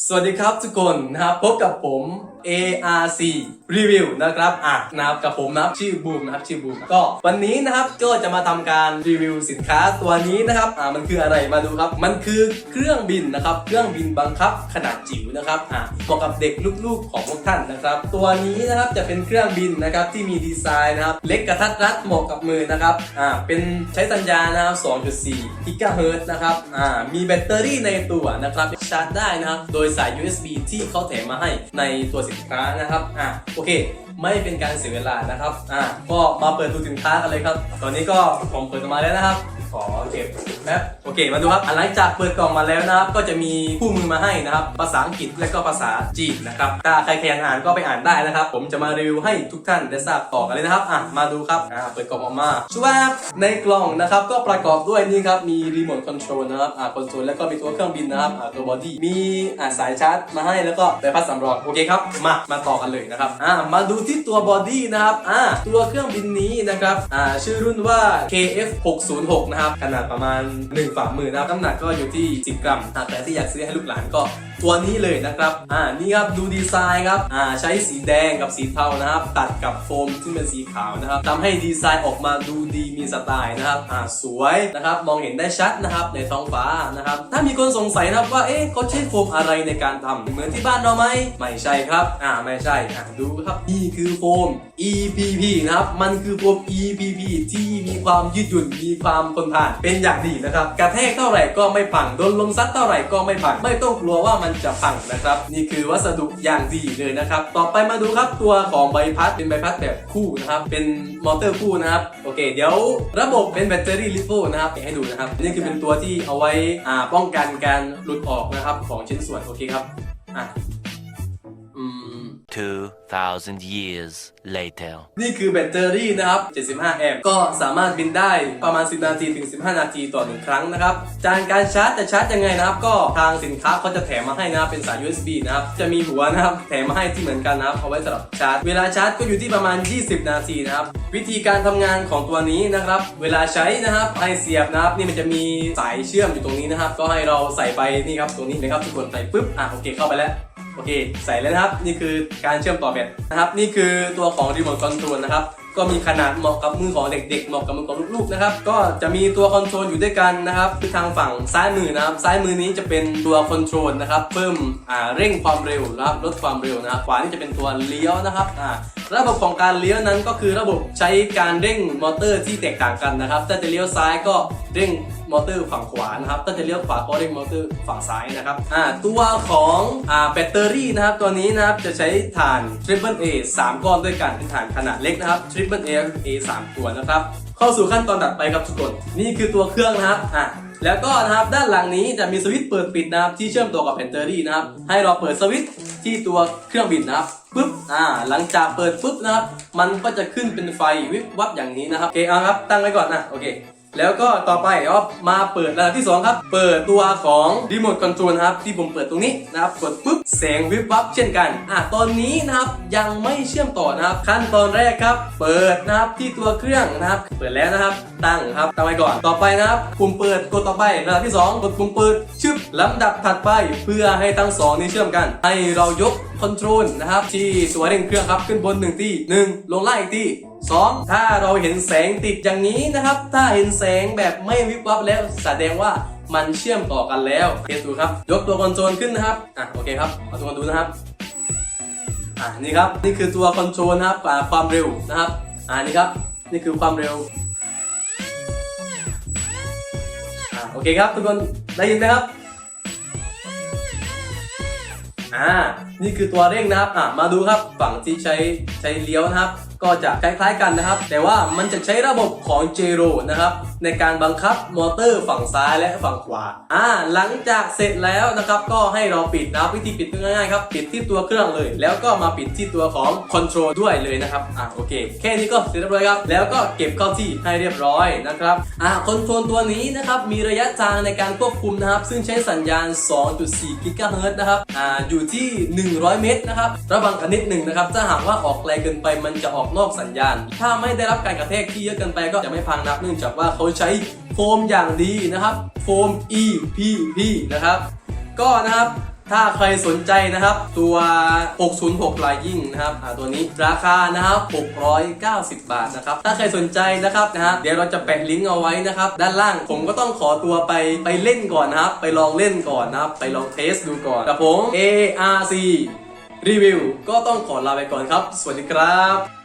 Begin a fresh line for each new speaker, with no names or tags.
สวัสดีครับทุกคนนะครับพบกับผม ARC Review นะครับอะนะครับกับผมนะครับชื่อบูมนะครับชื่อบูมก็วันนี้นะครับก็จะมาทำการรีวิวสินค้าตัวนี้นะครับอ่ามันคืออะไรมาดูครับ มันคือเครื่องบินนะครับ เครื่องบินบังคับขนาดจิ๋วนะครับอะเหมาะกับเด็กลูกๆของพวกท่านนะครับ ตัวนี้นะครับจะเป็นเครื่องบินนะครับที่มีดีไซน์นะครับเล็กกระทัดรัดเหมาะกับมือนะครับอ่าเป็นใช้สัญญาณนะครับ2.4กิกะเฮิรตซ์นะครับอ่ามีแบตเตอรี่ในตัวนะครับชาร์จได้นะครับโดยยสาย USB ที่เขาแถมมาให้ในตัวสินค้านะครับอะโอเค ไม่เป็นการเสียเวลานะครับอะก็มาเปิดดูสินค้ากันเลยครับ ตอนนี้ก็ผมเปิดออกมาแล้วนะครับ ขอเก็บ แป๊บโอเคมาดูครับหลังจากเปิดกล่องมาแล้วนะครับ ก็จะมีคู่มือมาให้นะครับ ภาษาอังกฤษและก็ภาษาจีนนะครับถ้าใครแข่งอ่านก็ไปอ่านได้นะครับ ผมจะมารีวิวให้ทุกท่านได้ทราบต่อกันเลยนะครับอะมาดูครับอ่าเปิดกล่องออกมาชัวบในกล่องนะครับก็ประกอบด้วยนี่ครับมีรีโมทคอนโทรลนะครับอ่าคอนโทรลแล้วก็มีตัวเครื่องบินนะครับอ่าตัวบอดี้มีอ่าสายชาร์จมาให้แล้วก็ใบพัดสำรองโอเคครับมามาต่อกันเลยนะครับอ่ามาดูที่ตัวบอดี้นะครับอ่าตัวเครื่องบินนี้นะครับอ่าชื่อรุ่นว่า KF 606นะครับขนาดประมาณ1ฝ่ามือนะครับน้ำหนักก็อยู่ที่ 10 กรัมหากใครที่อยากซื้อให้ลูกหลานก็ตัวนี้เลยนะครับอ่านี่ครับดูดีไซน์ครับอ่าใช้สีแดงกับสีเทานะครับ ตัดกับโฟมที่เป็นสีขาวนะครับทำให้ดีไซน์ออกมาดูดีมีสไตล์นะครับอ่าสวยนะครับมองเห็นได้ชัดนะครับในท้องฟ้านะครับถ้ามีคนสงสัยนะครับว่าเอ๊ะเขาใช้โฟมอะไรในการทำเหมือนที่บ้านเราไหมไม่ใช่ครับอ่าไม่ใช่อ่าดูครับนี่คือโฟม EPP นะครับมันคือโฟม EPP ที่มีความยืดหยุ่นมีความทนทานเป็นอย่างดีนะครับกระแทกเท่าไหร่ก็ไม่พังโดนลมซัดเท่าไหร่ก็ไม่พังไม่ต้องกลัวว่ามันจะพังนะครับ นี่คือวัสดุอย่างดีเลยนะครับ ต่อไปมาดูครับตัวของใบพัดเป็นใบพัดแบบคู่นะครับเป็นมอเตอร์คู่นะครับโอเค เดี๋ยวระบบเป็นแบตเตอรี่ลิโฟนะครับเก๋ให้ดูนะครับนี่คือเป็นตัวที่เอาไว้ป้องกันการหลุดออกนะครับของชิ้นส่วนโอเคครับอะ
2,000 years later.
นี่คือแบตเตอรี่นะครับ 75 แอมป์ก็สามารถบินได้ประมาณ 10 นาทีถึง 15 นาทีต่อหนึ่งครั้งนะครับ จานการชาร์จจะชาร์จยังไงนะครับ ก็ทางสินค้าเขาจะแถมมาให้นะครับ เป็นสาย USB นะครับ จะมีหัวนะครับ แถมมาให้ที่เหมือนกันนะครับ เอาไว้สำหรับชาร์จ เวลาชาร์จก็อยู่ที่ประมาณ 20 นาทีนะครับ วิธีการทำงานของตัวนี้นะครับ เวลาใช้นะครับ ให้เสียบนะครับ นี่มันจะมีสายเชื่อมอยู่ตรงนี้นะครับ ก็ให้เราใส่ไปนี่ครับตรงนี้นะครับทุกคนใส่ปุ๊บ อะโอเคเข้าไปแล้ว โอเค ใส่แล้วนะครับ นี่คือการเชื่อมต่อแบตนะครับ นี่คือตัวของรีโมทคอนโทรลนะครับ ก็มีขนาดเหมาะกับมือของเด็กๆ เหมาะกับมือของลูกๆ นะครับ ก็จะมีตัวคอนโทรลอยู่ด้วยกันนะครับ คือทางฝั่งซ้ายมือนะครับ ซ้ายมือนี้จะเป็นตัวคอนโทรลนะครับ เพิ่มอ่าเร่งความเร็วนะครับ ลดความเร็วนะครับ ขวานี่จะเป็นตัวเลี้ยวนะครับ อ่า ระบบของการเลี้ยวนั้นก็คือระบบใช้การเร่งมอเตอร์ที่แตกต่างกันนะครับ ถ้าจะเลี้ยวซ้ายก็เร่งมอเตอร์ฝั่งขวานะครับ ถ้าจะเลี้ยวขวาก็เร่งมอเตอร์ฝั่งซ้ายนะครับ อ่า ตัวของอ่าแบตเตอรี่นะครับ ตัวนี้นะครับจะใช้ถ่าน Triple A 3 ก้อนด้วยกันเป็นถ่านขนาดเล็กนะครับ Triple A A 3ตัวนะครับ เข้าสู่ขั้นตอนถัดไปครับทุกคน นี่คือตัวเครื่องนะครับ อ่าแล้วก็นะครับด้านหลังนี้จะมีสวิตช์เปิดปิดนะครับที่เชื่อมต่อกับแบตเตอรี่นะครับ ให้เราเปิดสวิตช์ ที่ตัวเครื่องบินนะครับปุ๊บอ่าหลังจากเปิดปุ๊บนะครับ มันก็จะขึ้นเป็นไฟวิบวับอย่างนี้นะครับโอเคเอาครับตั้งไว้ก่อนนะโอเค แล้วก็ต่อไปก็มาเปิดระดับที่ 2 ครับ เปิดตัวของรีโมทคอนโทรลนครับ ที่ผมเปิดตรงนี้นะครับ กดปุ๊บแสงวิบวับเช่นกัน อะ ตอนนี้นะครับยังไม่เชื่อมต่อนะครับ ขั้นตอนแรกครับ เปิดนะครับที่ตัวเครื่องนะครับ เปิดแล้วนะครับ ตั้งครับตั้งไว้ก่อนต่อไปนะครับปุ่มเปิดกดต่อไประดับที่ 2 กดปุ่มเปิดชึบลำดับถัดไปเพื่อให้ทั้งสองนี้เชื่อมกัน ให้เรายกคอนโทรลนะครับที่ตัวเร่งเครื่องครับขึ้นบนหนึ่งที่หนึ่งลงล่างอีกที่ สองถ้าเราเห็นแสงติดอย่างนี้นะครับ ถ้าเห็นแสงแบบไม่วิบวับแล้วแสดงว่ามันเชื่อมต่อกันแล้วโอเคดูครับ ยกตัวคอนโทรลขึ้นนะครับอะโอเคครับมาทุกคนดูนะครับอ่านี่ครับนี่คือตัวคอนโทรลนะครับความเร็วนะครับอ่านี่ครับนี่คือความเร็วอ่าโอเคครับทุกคนได้ยินไหมครับอ่านี่คือตัวเร่งนะครับอ่ามาดูครับฝั่งที่ใช้ใช้เลี้ยวนะครับ ก็จะคล้ายๆกันนะครับ แต่ว่ามันจะใช้ระบบของเจโรนะครับในการบังคับมอเตอร์ฝั่งซ้ายและฝั่งขวาอ่าหลังจากเสร็จแล้วนะครับก็ให้เราปิดนะวิธีปิดก็ง่ายๆครับปิดที่ตัวเครื่องเลย แล้วก็มาปิดที่ตัวของคอนโทรลด้วยเลยนะครับอ่าโอเคแค่นี้ก็เสร็จเรียบร้อยครับแล้วก็เก็บเข้าที่ให้เรียบร้อยนะครับอ่าคอนโทรลตัวนี้นะครับมีระยะทางในการควบคุมนะครับซึ่งใช้สัญญาณ 2.4 กิกะเฮิรตซ์นะครับอ่าอยู่ที่ 100 เมตรนะครับระวังกันนิดหนึ่งนะครับถ้าหากว่าออกไกลเกินไปมันจะออกนอกสัญญาณ ถ้าไม่ได้รับการกระแทกที่เยอะเกินไปก็จะไม่พังนับเนื่องจากว่าเขาใช้โฟมอย่างดีนะครับ โฟม EPP นะครับ ก็นะครับถ้าใครสนใจนะครับ ตัว 606 Flying นะครับตัวนี้ราคานะครับ 690 บาทนะครับ ถ้าใครสนใจนะครับนะฮะเดี๋ยวเราจะแปะลิงก์เอาไว้นะครับ ด้านล่างผมก็ต้องขอตัวไปไปเล่นก่อนนะครับ ไปลองเล่นก่อนนะครับ ไปลองเทสดูก่อนกับผม ARC รีวิวก็ต้องขอลาไปก่อนครับ สวัสดีครับ